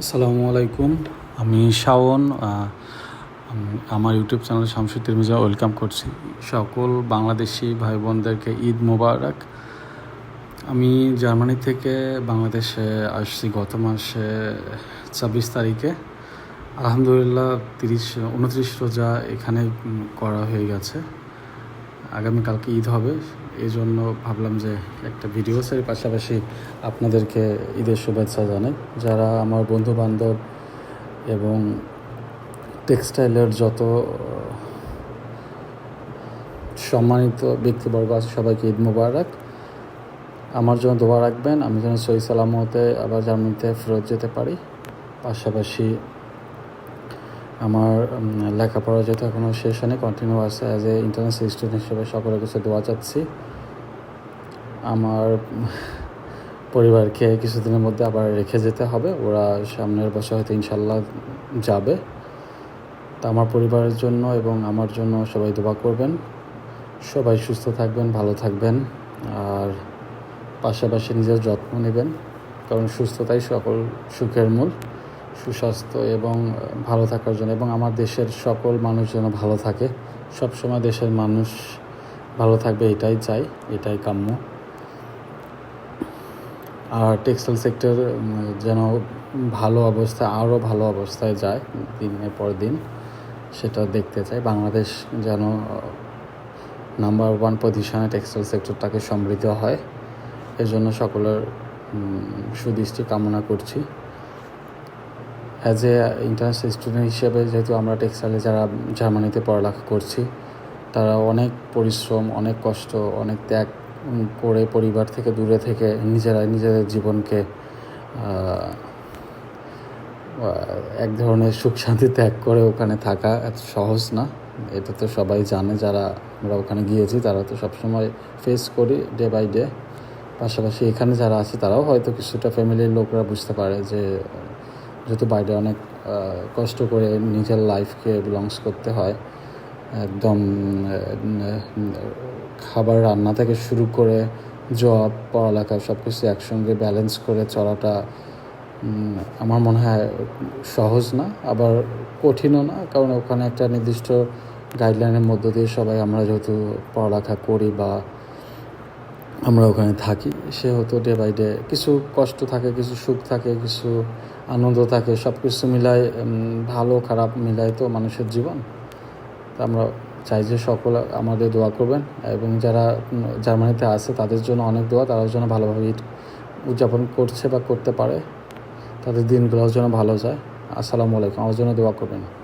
আসসালামু আলাইকুম। আমি শাওন আমার YouTube channel Shamsud Tirmiza welcome করছি। সকল বাংলাদেশি ভাই বোনদেরকে ঈদ মোবারক। আমি জার্মানি থেকে বাংলাদেশে আসছি গত মাসে ছাব্বিশ তারিখে। আলহামদুলিল্লাহ তিরিশ, উনত্রিশ রোজা এখানে করা হয়ে গেছে। আগামীকালকে ঈদ হবে। এই জন্য ভাবলাম যে একটা ভিডিও এর পাশাপাশি আপনাদেরকে ঈদের শুভেচ্ছা জানাই। যারা আমার বন্ধু বান্ধব এবং টেক্সটাইলের যত সম্মানিত ব্যক্তিবর্গ আছে, সবাইকে ঈদ মুবারক। আমার জন্য দোয়া রাখবেন। আমি যেন সই সালামতে আবার জার্মানিতে ফেরত যেতে পারি। পাশাপাশি আমার লেখাপড়া যেহেতু এখনও শেষ হয়নি কন্টিনিউ আছে অ্যাজ এ ইন্টারন্যাশনাল স্টুডেন্ট হিসেবে সকলের কাছে দোয়া চাচ্ছি। আমার পরিবারকে কিছুদিনের মধ্যে আবার রেখে যেতে হবে, ওরা সামনের বছর হয়তো ইনশাল্লাহ যাবে। তা আমার পরিবারের জন্য এবং আমার জন্য সবাই দোয়া করবেন। সবাই সুস্থ থাকবেন, ভালো থাকবেন, আর পাশাপাশি নিজের যত্ন নেবেন, কারণ সুস্থতাই সকল সুখের মূল। সুস্বাস্থ্য এবং ভালো থাকার জন্য এবং আমার দেশের সকল মানুষ যেন ভালো থাকে। সবসময় দেশের মানুষ ভালো থাকবে এটাই চাই, এটাই কাম্য। আর টেক্সটাইল সেক্টর যেন ভালো অবস্থায় আরও ভালো অবস্থায় যায় দিনের পর দিন, সেটা দেখতে চাই। বাংলাদেশ যেন নাম্বার ওয়ান পজিশনে টেক্সটাইল সেক্টরটাকে সমৃদ্ধ হয়। এজন্য সকলের সুদৃষ্টি কামনা করছি। অ্যাজ এ ইন্টারন্যাশনাল স্টুডেন্ট হিসেবে যেহেতু আমরা টেক্সটাইলে যারা জার্মানিতে পড়ালেখা করছি, তারা অনেক পরিশ্রম, অনেক কষ্ট, অনেক ত্যাগ করে পরিবার থেকে দূরে থেকে নিজেরা, নিজেদের জীবনকে এক ধরনের সুখ শান্তি ত্যাগ করে ওখানে থাকা এত সহজ না। এটা তো সবাই জানে, যারা আমরা ওখানে গিয়েছি, তারা তো সবসময় ফেস করি ডে বাই ডে পাশাপাশি এখানে যারা আছে, তারাও হয়তো কিছুটা ফ্যামিলির লোকরা বুঝতে পারে যে যেহেতু বাইরে অনেক কষ্ট করে নিজের লাইফকে বিলংস করতে হয়, একদম খাবার রান্না থেকে শুরু করে জব পড়ালেখা সব কিছু একসঙ্গে ব্যালেন্স করে চলাটা আমার মনে হয় সহজ না, আবার কঠিনও না, কারণ ওখানে একটা নির্দিষ্ট গাইডলাইনের মধ্য দিয়ে সবাই, আমরা যেহেতু পড়ালেখা করি বা আমরা ওখানে থাকি, সেহেতু ডে বাই ডে কিছু কষ্ট থাকে, কিছু সুখ থাকে, কিছু আনন্দ থাকে সব কিছু মিলায় ভালো খারাপ মিলায় তো মানুষের জীবন। আমরা চাই যে সকল আমাদের দোয়া করবেন এবং যারা জার্মানিতে আছে তাদের জন্য অনেক দোয়া, তারাও যেন ভালোভাবে ঈদ উদযাপন করছে বা করতে পারে। তাদের দিনগুলোর জন্য ভালো যায়। আসসালামু আলাইকুম, আমার জন্য দোয়া করবেন।